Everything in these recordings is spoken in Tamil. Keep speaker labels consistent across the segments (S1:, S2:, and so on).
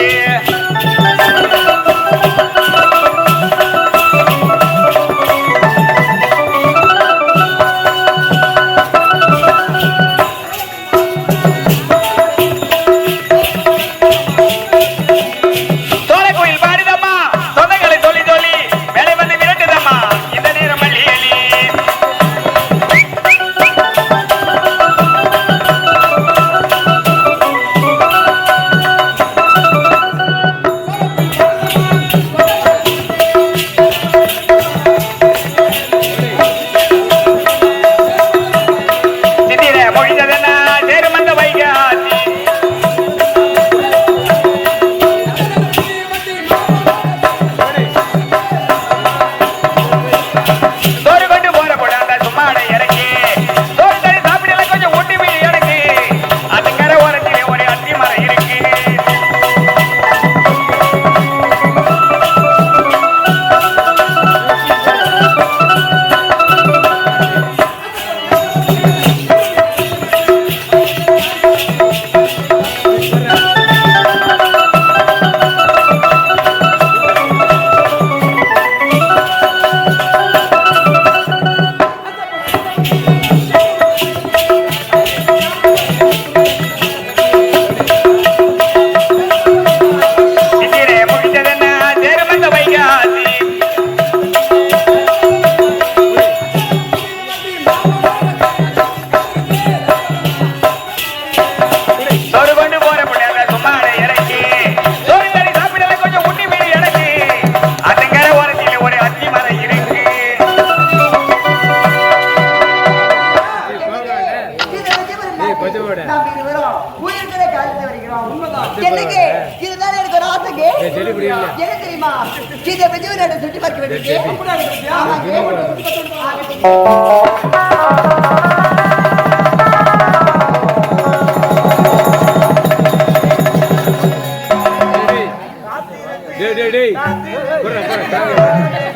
S1: yeah. கீதை பத்தி ஒரு
S2: இடத்தை சுற்றி பார்க்க வேண்டியது.
S3: டேய் டேய் டேய்.
S4: குற குற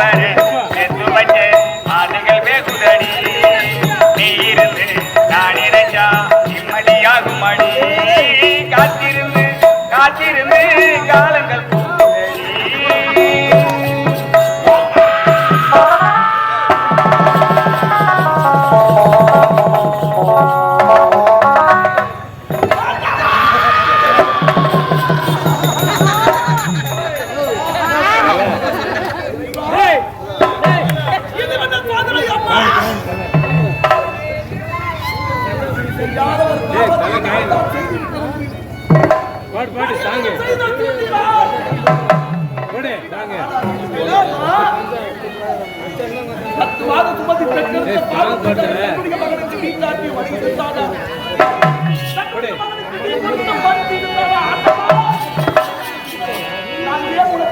S4: வர
S5: பாடு பாடு சாங்கு பாடு சாங்கு பத்து சாங் பாடுற. போடு.
S1: செய்யாத ஒரு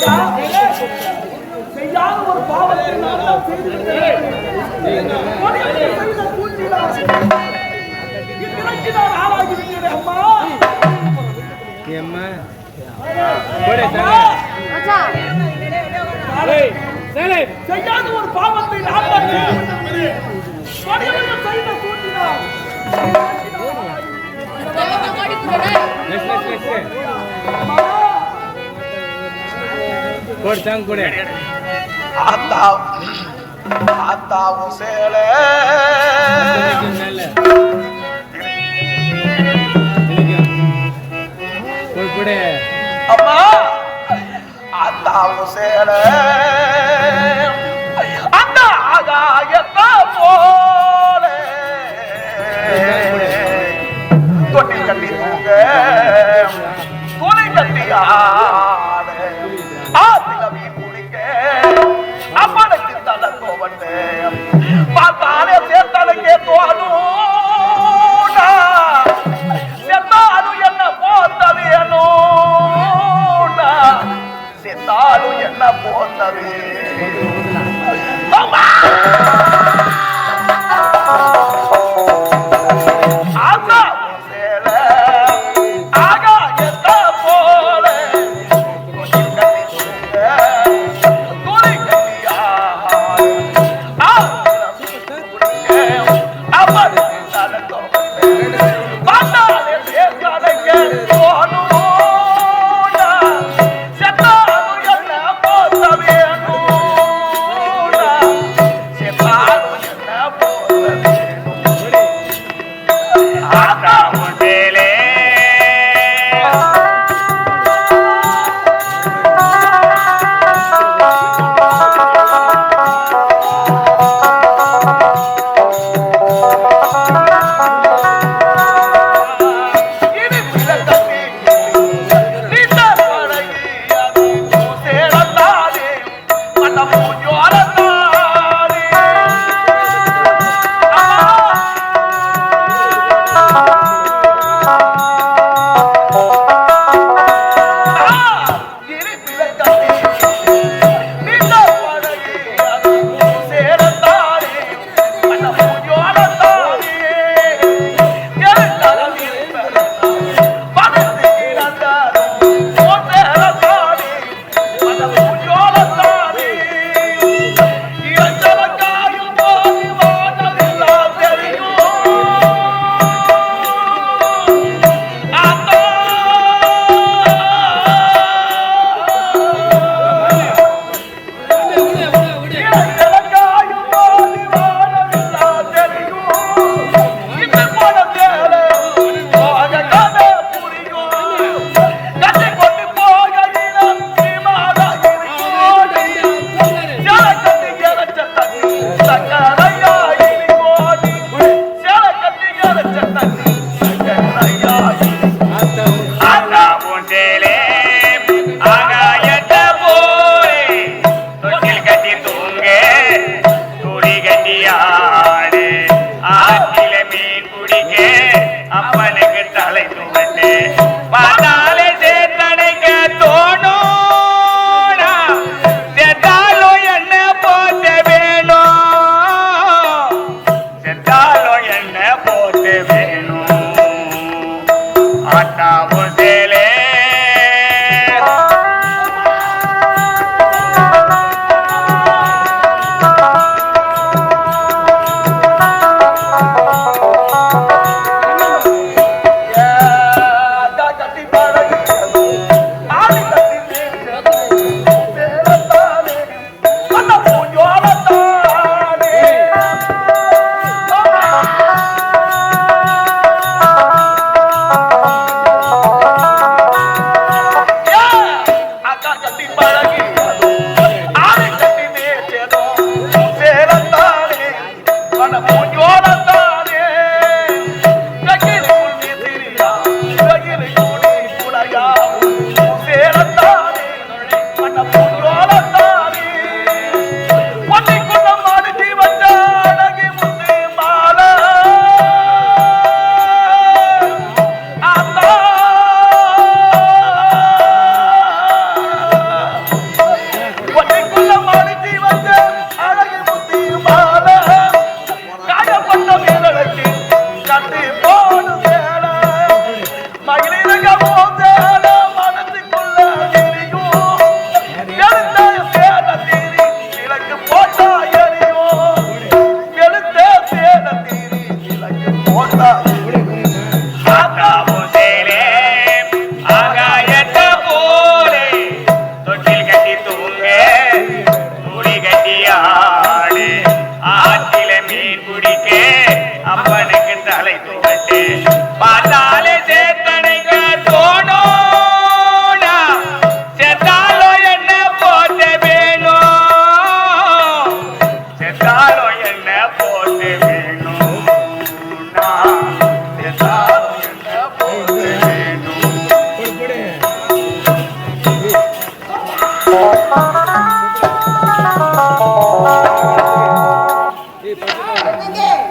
S1: நான் செய்த கூற்றினால் இன்றைக்கு நான் அம்மா,
S5: சாங்கு ஏய் சேலை
S1: செய்யாத ஒரு பாவத்தை நான் தான் செய்த
S4: ஆத்தா ஆத்தாவும் சேல அம்மா ஆத்தாவும் சேல அந்த ஆகாயத்தை போல தொட்டில் கட்டி தூங்க துணை கட்டியா ஆத்தா துணி ஆற்றில மீன் குடிக்க அப்பனுக்கு தலை துவட்டு. குடிக்க அப்பனுக்கு தலை தூவட்டு பார்த்தாலே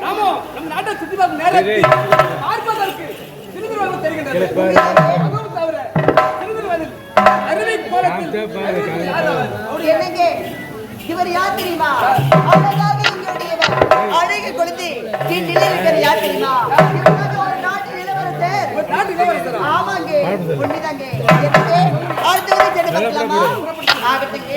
S4: ஆமா நம்ம நாட்டை சுத்தி பார்க்க
S1: நேரம் பார்ப்பதற்கு
S2: இவர் யார் தெரியுமா? அழகாக எங்களுடையவர் யார் தெரியுமா? ஆமாங்க உண்மைதாங்க. அடுத்த ஜனபக்கலாமா ஆகட்டுங்க.